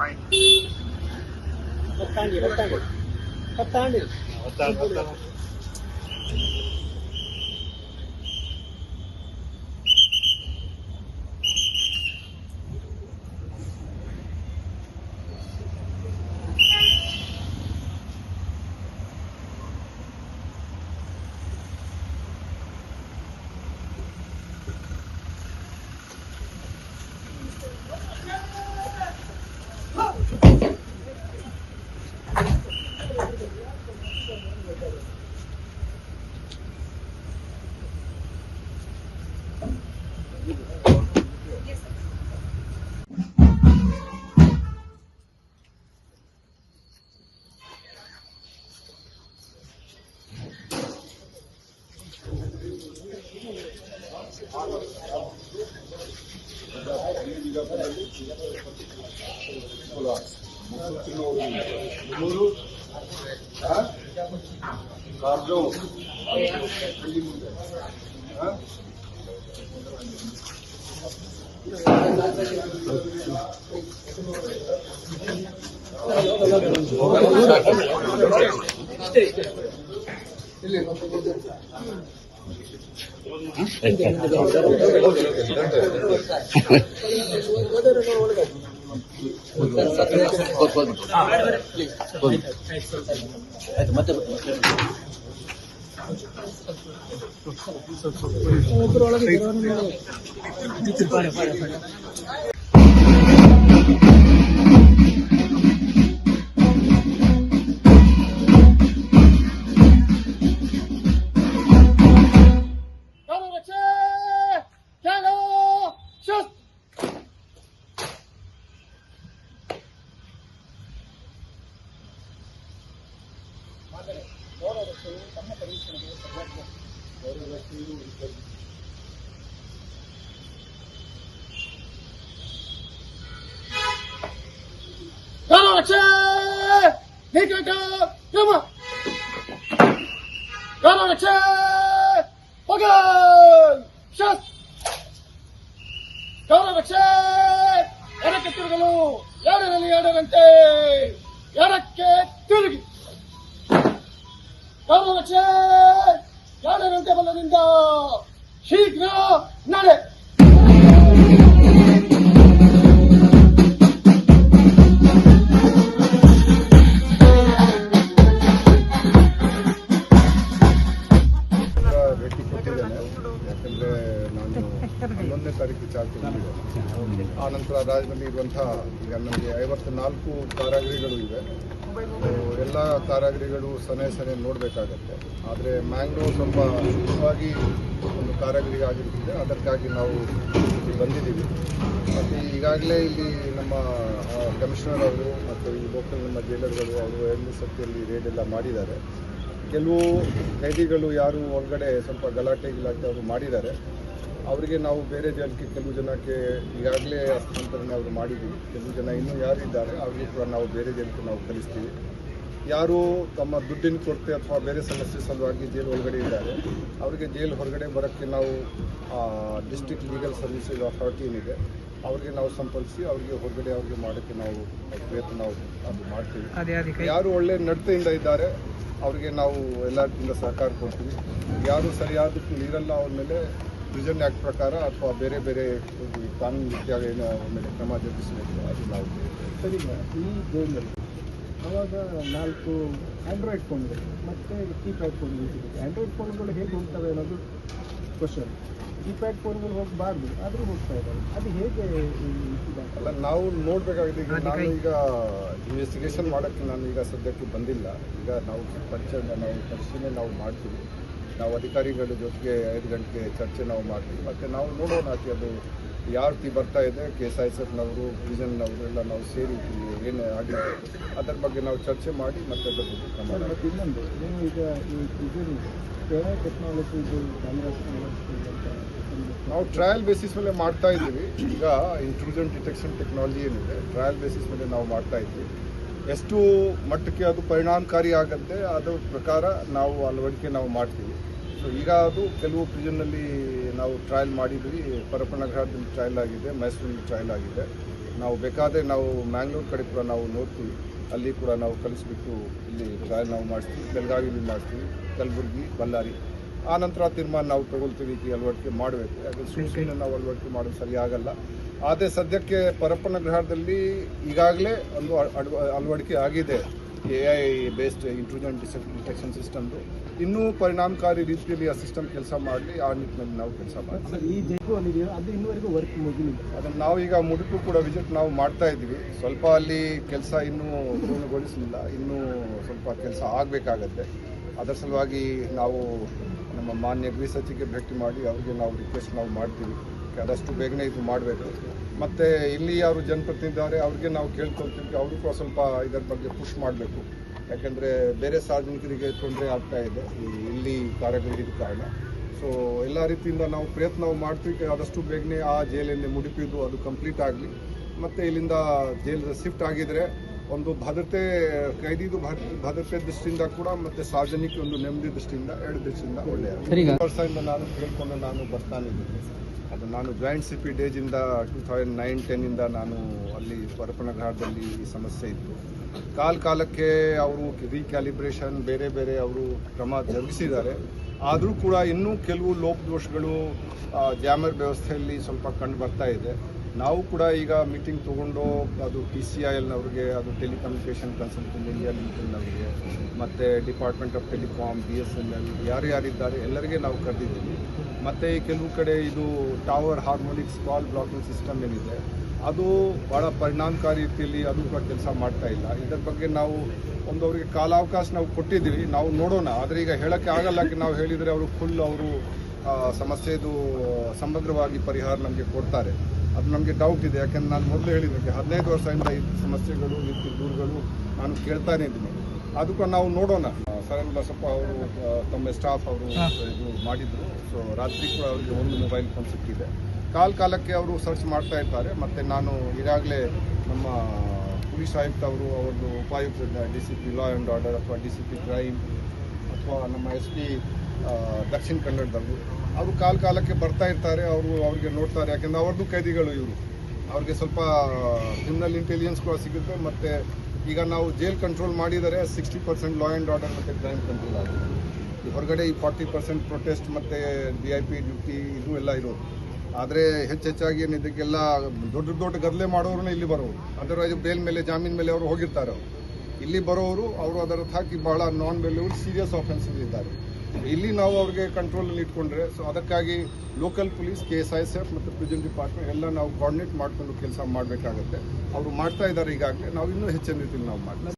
right? What time do you? What time? What time is? What time? What time? ಮೂರು ಕಾರ್ಜೋ ಇಲ್ಲಿ ಮತ್ತೆ ಒಬ್ಬರೊಳಗೆ ಆದರೆ ಹೋರಾಟಗಳು ತಮ್ಮ ಪರೀಕ್ಷಣೆಗೆ ಸರಿಯಾಗಿ ಗೌರವಶ್ರೀ ರಕ್ಷಣೆ ನಿಕಟ ಕ್ರಮ ಕಾನೂನು ಎರಡರಲ್ಲಿ ಎರಡರಂತೆ. ಗೌರವರಕ್ಷೆ ಎರಡರಂತೆ ಬಲದಿಂದ ಶೀಘ್ರ ನಡೆ ಭೇಟಿ ಕೊಟ್ಟಿದ್ದೇನೆ ಯಾಕಂದರೆ ನಾನು ಹನ್ನೊಂದನೇ ತಾರೀಕು ಚಾರ್ಜ್ ತಗೊಂಡಿದ್ದೆ ಆ ನಂತರ ರಾಜ್ಯದಲ್ಲಿ ಇರುವಂತಹ ಈಗ ನಮಗೆ ಐವತ್ತು ನಾಲ್ಕು ಕಾರಾಗೃಹಗಳು ಇವೆ. ಸೊ ಎಲ್ಲ ಕಾರಾಗಿರಿಗಳು ಸನೆ ಸನೆ ನೋಡಬೇಕಾಗತ್ತೆ. ಆದರೆ ಮ್ಯಾಂಗ್ಳೂರ್ ಸ್ವಲ್ಪ ಶುದ್ಧವಾಗಿ ಒಂದು ಕಾರಾಗಿರಿ ಆಗಿರ್ತದೆ ಅದಕ್ಕಾಗಿ ನಾವು ಇಲ್ಲಿ ಬಂದಿದ್ದೀವಿ. ಮತ್ತು ಈಗಾಗಲೇ ಇಲ್ಲಿ ನಮ್ಮ ಕಮಿಷನರ್ ಅವರು ಮತ್ತು ಈ ಲೋಕಲ್ ನಮ್ಮ ಜೈಲರ್ಗಳು ಅವರು ಎರಡು ಸತಿಯಲ್ಲಿ ರೇಡ್ ಎಲ್ಲ ಮಾಡಿದ್ದಾರೆ. ಕೆಲವು ಕೈದಿಗಳು ಯಾರು ಒಳಗಡೆ ಸ್ವಲ್ಪ ಗಲಾಟೆ ಗಿಲಾಟೆ ಅವರು ಮಾಡಿದ್ದಾರೆ. ಅವರಿಗೆ ನಾವು ಬೇರೆ ಜನಕ್ಕೆ ಕೆಲವು ಜನಕ್ಕೆ ಈಗಾಗಲೇ ಹಸ್ತಾಂತರಣೆ ಅವರು ಮಾಡಿದ್ದೀವಿ. ಕೆಲವು ಜನ ಇನ್ನೂ ಯಾರಿದ್ದಾರೆ ಅವರಿಗೆ ಕೂಡ ನಾವು ಬೇರೆ ಜನಕ್ಕೆ ನಾವು ಕಲಿಸ್ತೀವಿ ಯಾರು ತಮ್ಮ ದುಡ್ಡಿನ ಕೊರತೆ ಅಥವಾ ಬೇರೆ ಸಮಸ್ಯೆ ಸಲುವಾಗಿ ಜೈಲು ಒಳಗಡೆ ಇದ್ದಾರೆ. ಅವರಿಗೆ ಜೈಲು ಹೊರಗಡೆ ಬರೋಕ್ಕೆ ನಾವು ಡಿಸ್ಟ್ರಿಕ್ಟ್ ಲೀಗಲ್ ಸರ್ವಿಸಸ್ ಅಥಾರಿಟಿ ಏನಿದೆ ಅವರಿಗೆ ನಾವು ಸಂಪರ್ಕಿಸಿ ಅವರಿಗೆ ಹೊರಗಡೆ ಅವ್ರಿಗೆ ಮಾಡೋಕ್ಕೆ ನಾವು ಪ್ರಯತ್ನ ನಾವು ಅದು ಮಾಡ್ತೀವಿ ಯಾರು ಒಳ್ಳೆ ನಡತೆಯಿಂದ ಇದ್ದಾರೆ ಅವರಿಗೆ ನಾವು ಎಲ್ಲರಿಂದ ಸಹಕಾರ ಕೊಡ್ತೀವಿ. ಯಾರು ಸರಿಯಾದ ನೀರಲ್ಲ ಅವ್ರ ಮೇಲೆ ಪ್ರಿಸನ್ ಆ್ಯಕ್ಟ್ ಪ್ರಕಾರ ಅಥವಾ ಬೇರೆ ಬೇರೆ ಕಾನೂನು ರೀತಿಯಾಗಿ ಅವ್ರ ಮೇಲೆ ಕ್ರಮ ಜರುಗಿಸಬೇಕು ಅದು ನಾವು ಸರಿ ಈ ಜೈಲಲ್ಲಿ ಆವಾಗ ನಾಲ್ಕು ಆಂಡ್ರಾಯ್ಡ್ ಫೋನ್ಗಳು ಮತ್ತು ಕೀಪ್ಯಾಡ್ ಫೋನ್ಗಳು ಸಿಗುತ್ತೆ. ಆಂಡ್ರಾಯ್ಡ್ ಫೋನ್ಗಳು ಹೇಗೆ ಹೋಗ್ತವೆ ಅನ್ನೋದು ಕ್ವಶನ್ ಕೀಪ್ಯಾಡ್ ಫೋನ್ಗಳು ಹೋಗಬಾರ್ದು ಆದರೂ ಹೋಗ್ತಾ ಇದ್ದಾರೆ ಅದು ಹೇಗೆ ಅಲ್ಲ ನಾವು ನೋಡಬೇಕಾಗಿದೆ ಈಗ ನಾನು ಈಗ ಇನ್ವೆಸ್ಟಿಗೇಷನ್ ಮಾಡೋಕ್ಕೆ ನಾನು ಈಗ ಸದ್ಯಕ್ಕೆ ಬಂದಿಲ್ಲ. ಈಗ ನಾವು ಪರಿಚಯ ನಾವು ಪರಿಶೀಲನೆ ನಾವು ಮಾಡ್ತೀವಿ. ನಾವು ಅಧಿಕಾರಿಗಳ ಜೊತೆಗೆ ಐದು ಗಂಟೆಗೆ ಚರ್ಚೆ ನಾವು ಮಾಡ್ತೀವಿ. ಮತ್ತು ನಾವು ನೋಡೋಣ ಅದು ಯಾವ ರೀತಿ ಬರ್ತಾ ಇದೆ ಕೆ ಎಸ್ ಐ ಎಸ್ ಎಫ್ನವರು ಪ್ರಿಸನ್ನವರು ಎಲ್ಲ ನಾವು ಸೇರಿ ಏನು ಆಗಿದೆ ಅದರ ಬಗ್ಗೆ ನಾವು ಚರ್ಚೆ ಮಾಡಿ ಮತ್ತೆ ಅದರ ಬಗ್ಗೆ ಕ್ರಮ ಮತ್ತು ಇನ್ನೊಂದು ನೀವು ಈಗ ಈ ಪ್ರಿಸನ್ ಟೆಕ್ನಾಲಜಿ ಇದು ಕ್ಯಾಮ್ರಾ ಅಂತ ಒಂದು ನಾವು ಟ್ರಯಲ್ ಬೇಸಿಸ್ ಮೇಲೆ ಮಾಡ್ತಾ ಇದ್ದೀವಿ. ಈಗ ಇಂಟ್ರೂಜನ್ ಡಿಟೆಕ್ಷನ್ ಟೆಕ್ನಾಲಜಿ ಏನಿದೆ ಟ್ರಯಲ್ ಬೇಸಿಸ್ ಮೇಲೆ ನಾವು ಮಾಡ್ತಾ ಇದ್ದೀವಿ. ಎಷ್ಟು ಮಟ್ಟಕ್ಕೆ ಅದು ಪರಿಣಾಮಕಾರಿ ಆಗುತ್ತೆ ಅದರ ಪ್ರಕಾರ ನಾವು ಅಳವಡಿಕೆ ನಾವು ಮಾಡ್ತೀವಿ. ಸೊ ಈಗ ಅದು ಕೆಲವು ಪ್ರಿಜನ್ನಲ್ಲಿ ನಾವು ಟ್ರಯಲ್ ಮಾಡಿದ್ವಿ. ಪರಪ್ಪನಗ್ರಹದಲ್ಲಿ ಟ್ರಯಲ್ ಆಗಿದೆ ಮೈಸೂರಿನಲ್ಲಿ ಟ್ರಯಲ್ ಆಗಿದೆ. ನಾವು ಬೇಕಾದರೆ ನಾವು ಮ್ಯಾಂಗ್ಳೂರು ಕಡೆ ಕೂಡ ನಾವು ನೋಡ್ತೀವಿ. ಅಲ್ಲಿ ಕೂಡ ನಾವು ಕಲಿಸ್ಬಿಟ್ಟು ಇಲ್ಲಿ ಟ್ರಯಲ್ ನಾವು ಮಾಡ್ತೀವಿ ಬೆಳಗಾವಿಲಿ ಮಾಡ್ತೀವಿ ಕಲಬುರಗಿ ಬಳ್ಳಾರಿ. ಆ ನಂತರ ತೀರ್ಮಾನ ನಾವು ತಗೊಳ್ತೀವಿ ಈ ಅಳವಡಿಕೆ ಮಾಡಬೇಕು. ಅದು ಸುಮ್ಮನೆ ಸುಮ್ಮನೆ ನಾವು ಅಳವಡಿಕೆ ಮಾಡೋದು ಸರಿ ಆಗಲ್ಲ. ಆದರೆ ಸದ್ಯಕ್ಕೆ ಪರಪ್ಪನ ಗ್ರಹದಲ್ಲಿ ಈಗಾಗಲೇ ಒಂದು ಅಳ- ಅಳವ- ಅಳವಡಿಕೆ ಆಗಿದೆ. A I based intrusion detection ಸಿಸ್ಟಮ್ದು ಇನ್ನೂ ಪರಿಣಾಮಕಾರಿ ರೀತಿಯಲ್ಲಿ ಆ ಸಿಸ್ಟಮ್ ಕೆಲಸ ಮಾಡಲಿ ಆ ನಿಟ್ಟಿನಲ್ಲಿ ನಾವು ಕೆಲಸ ಮಾಡ್ತೀವಿ. ಸರ್ ಈ ಜೈಪು ಅದು ಇನ್ನೂವರೆಗೂ ವರ್ಕ್ ಮುಗಿಲಿಲ್ಲ. ಅದನ್ನು ನಾವು ಈಗ ಮುಡುಕು ಕೂಡ ವಿಸಿಟ್ ನಾವು ಮಾಡ್ತಾ ಇದ್ವಿ ಸ್ವಲ್ಪ ಅಲ್ಲಿ ಕೆಲಸ ಇನ್ನೂ ಪೂರ್ಣಗೊಳಿಸಲಿಲ್ಲ. ಇನ್ನೂ ಸ್ವಲ್ಪ ಕೆಲಸ ಆಗಬೇಕಾಗತ್ತೆ. ಅದರ ಸಲುವಾಗಿ ನಾವು ನಮ್ಮ ಮಾನ್ಯ ಗೃಹ ಸಚಿವರಿಗೆ ಭೇಟಿ ಮಾಡಿ ಅವರಿಗೆ ನಾವು ರಿಕ್ವೆಸ್ಟ್ ನಾವು ಮಾಡ್ತೀವಿ. ಆದಷ್ಟು ಬೇಗನೆ ಇದು ಮಾಡಬೇಕು. ಮತ್ತು ಇಲ್ಲಿ ಯಾರು ಜನಪ್ರತಿನಿಧಿದ್ದಾರೆ ಅವ್ರಿಗೆ ನಾವು ಕೇಳ್ಕೊಳ್ತೀವಿ. ಅವರು ಕೂಡ ಸ್ವಲ್ಪ ಇದರ ಬಗ್ಗೆ ಪುಷ್ ಮಾಡಬೇಕು. ಯಾಕೆಂದರೆ ಬೇರೆ ಸಾರ್ವಜನಿಕರಿಗೆ ತೊಂದರೆ ಆಗ್ತಾ ಇದೆ ಇಲ್ಲಿ ಕಾರ್ಯಗಳಿಗೆ ಕಾರಣ. ಸೊ ಎಲ್ಲ ರೀತಿಯಿಂದ ನಾವು ಪ್ರಯತ್ನ ಮಾಡ್ತೀವಿ. ಆದಷ್ಟು ಬೇಗನೆ ಆ ಜೈಲಿಂದ ಮುಡಿಪಿದ್ದು ಅದು ಕಂಪ್ಲೀಟ್ ಆಗಲಿ. ಮತ್ತು ಇಲ್ಲಿಂದ ಜೈಲಿಗೆ ಶಿಫ್ಟ್ ಆಗಿದ್ರೆ ಒಂದು ಭದ್ರತೆ ಕೈದಿದು ಭದ್- ಭದ್ರತೆ ದೃಷ್ಟಿಯಿಂದ ಕೂಡ ಮತ್ತೆ ಸಾರ್ವಜನಿಕ ಒಂದು ನೆಮ್ಮದಿ ದೃಷ್ಟಿಯಿಂದ ಎರಡು ದೃಷ್ಟಿಯಿಂದ ಒಳ್ಳೆಯ. ವರ್ಷದಿಂದ ನಾನು ಕೇಳ್ಕೊಂಡು ನಾನು ಬರ್ತಾನೆ ಇದ್ದೀನಿ. ಅದು ನಾನು ಜಾಯಿಂಟ್ ಸಿ ಪಿ ಡೇಜಿಂದ ಟೂ ತೌಸಂಡ್ ನೈನ್ ಟೆನ್ನಿಂದ ನಾನು ಅಲ್ಲಿ ಪರಪನಘಾಟದಲ್ಲಿ ಈ ಸಮಸ್ಯೆ ಇತ್ತು. ಕಾಲ ಕಾಲಕ್ಕೆ ಅವರು ರೀಕ್ಯಾಲಿಬ್ರೇಷನ್ ಬೇರೆ ಬೇರೆ ಅವರು ಕ್ರಮ ಜರುಗಿಸಿದ್ದಾರೆ. ಆದರೂ ಕೂಡ ಇನ್ನೂ ಕೆಲವು ಲೋಪದೋಷಗಳು ಜಾಮರ್ ವ್ಯವಸ್ಥೆಯಲ್ಲಿ ಸ್ವಲ್ಪ ಕಂಡು ಬರ್ತಾ ಇದೆ. ನಾವು ಕೂಡ ಈಗ ಮೀಟಿಂಗ್ ತಗೊಂಡು ಅದು ಪಿ ಸಿ ಐ ಎಲ್ನವ್ರಿಗೆ ಅದು ಟೆಲಿಕಮ್ಯುನಿಕೇಷನ್ ಕನ್ಸಲ್ಟೆಂಟ್ ಇಂಡಿಯಾ ಲಿಮಿಟೆಡ್ನವರಿಗೆ ಮತ್ತು department of telecom B S N L ಯಾರು ಯಾರಿದ್ದಾರೆ ಎಲ್ಲರಿಗೆ ನಾವು ಕರೆದಿದ್ದೀವಿ. ಮತ್ತು ಕೆಲವು ಕಡೆ ಇದು tower harmonics call blocking system ಏನಿದೆ, ಅದು ಭಾಳ ಪರಿಣಾಮಕಾರಿ ರೀತಿಯಲ್ಲಿ ಅದು ಕೂಡ ಕೆಲಸ ಮಾಡ್ತಾ ಇಲ್ಲ. ಇದರ ಬಗ್ಗೆ ನಾವು ಒಂದು ಅವರಿಗೆ ಕಾಲಾವಕಾಶ ನಾವು ಕೊಟ್ಟಿದ್ದೀವಿ. ನಾವು ನೋಡೋಣ. ಆದರೆ ಈಗ ಹೇಳೋಕ್ಕೆ ಆಗಲ್ಲ ನಾವು ಹೇಳಿದರೆ ಅವರು ಫುಲ್ ಅವರು ಸಮಸ್ಯೆದು ಸಮಗ್ರವಾಗಿ ಪರಿಹಾರ ನಮಗೆ ಕೊಡ್ತಾರೆ. ಅದು ನಮಗೆ ಡೌಟ್ ಇದೆ. ಯಾಕಂದ್ರೆ ನಾನು ಮೊದಲು ಹೇಳಿದ್ದಕ್ಕೆ ಹದಿನೈದು ವರ್ಷದಿಂದ ಈ ಸಮಸ್ಯೆಗಳು ಈ ದೂರುಗಳು ನಾನು ಕೇಳ್ತಾನೆ ಇದ್ದೀನಿ. ಅದಕ್ಕೂ ನಾವು ನೋಡೋಣ. ಸರ್ ಸರಣ್ ಬಸಪ್ಪ ಅವರು ತಮ್ಮ ಸ್ಟಾಫ್ ಅವರು ಇದು ಮಾಡಿದ್ರು. ಸೊ ರಾತ್ರಿ ಕೂಡ ಅವರಿಗೆ ಒಂದು ಮೊಬೈಲ್ ಫೋನ್ ಸಿಕ್ಕಿದೆ. ಕಾಲ ಕಾಲಕ್ಕೆ ಅವರು ಸರ್ಚ್ ಮಾಡ್ತಾ ಇರ್ತಾರೆ. ಮತ್ತು ನಾನು ಈಗಾಗಲೇ ನಮ್ಮ ಪೊಲೀಸ್ ಆಯುಕ್ತ ಅವರು ಅವ್ರದ್ದು ಉಪಾಯುಕ್ತ D C P law and order ಅಥವಾ ಡಿ ಸಿ ಪಿ ಕ್ರೈಮ್ ನಮ್ಮ ಎಸ್ ಪಿ ದಕ್ಷಿಣ ಕನ್ನಡದವರು, ಅವರು ಕಾಲ ಕಾಲಕ್ಕೆ ಬರ್ತಾ ಇರ್ತಾರೆ, ಅವರು ಅವ್ರಿಗೆ ನೋಡ್ತಾರೆ. ಯಾಕೆಂದ್ರೆ ಅವ್ರದ್ದು ಕೈದಿಗಳು ಇವರು. ಅವ್ರಿಗೆ ಸ್ವಲ್ಪ ಕ್ರಿಮಿನಲ್ ಇಂಟೆಲಿಜೆನ್ಸ್ ಕೂಡ ಸಿಗುತ್ತೆ. ಮತ್ತು ಈಗ ನಾವು ಜೈಲ್ ಕಂಟ್ರೋಲ್ ಮಾಡಿದರೆ sixty percent law and order ಮತ್ತು ಕ್ರೈಮ್ ಕಂಟ್ರೋಲ್ ಈ ಹೊರಗಡೆ ಈ ಫಾರ್ಟಿ ಪರ್ಸೆಂಟ್ ಪ್ರೊಟೆಸ್ಟ್ ಮತ್ತು ಡಿ ಐ ಪಿ ಡ್ಯೂಟಿ ಇದು ಎಲ್ಲ ಇರೋದು. ಆದರೆ ಹೆಚ್ಚೆಚ್ಚಾಗಿ ಏನು ಇದಕ್ಕೆಲ್ಲ ದೊಡ್ಡ ದೊಡ್ಡ ಗದ್ದಲೆ ಮಾಡೋರು ಇಲ್ಲಿ ಬರೋರು. ಅದರ್ವೈಸ್ ಬೇಲ್ ಮೇಲೆ, ಜಾಮೀನ್ ಮೇಲೆ ಅವರು ಹೋಗಿರ್ತಾರೆ ಇಲ್ಲಿ ಬರೋರು ಅವರು ಅದರ ಹಾಕಿ ಬಹಳ ನಾನ್ ಬೆಲೆಯವರು ಸೀರಿಯಸ್ ಆಫೆನ್ಸಸ್ ಇದ್ದಾರೆ. ಇಲ್ಲಿ ನಾವು ಅವ್ರಿಗೆ ಕಂಟ್ರೋಲಲ್ಲಿ ಇಟ್ಕೊಂಡ್ರೆ ಸೊ ಅದಕ್ಕಾಗಿ local police K S I S F ಮತ್ತು ಪ್ರಿಜನ್ ಡಿಪಾರ್ಟ್ಮೆಂಟ್ ಎಲ್ಲ ನಾವು ಕೋಆರ್ಡಿನೇಟ್ ಮಾಡಿಕೊಂಡು ಕೆಲಸ ಮಾಡಬೇಕಾಗುತ್ತೆ. ಅವರು ಮಾಡ್ತಾ ಇದ್ದಾರೆ ಈಗಾಗಲೇ, ನಾವು ಇನ್ನೂ ಹೆಚ್ಚಿನ ರೀತಿಯಲ್ಲಿ ನಾವು ಮಾಡ್ತೀವಿ.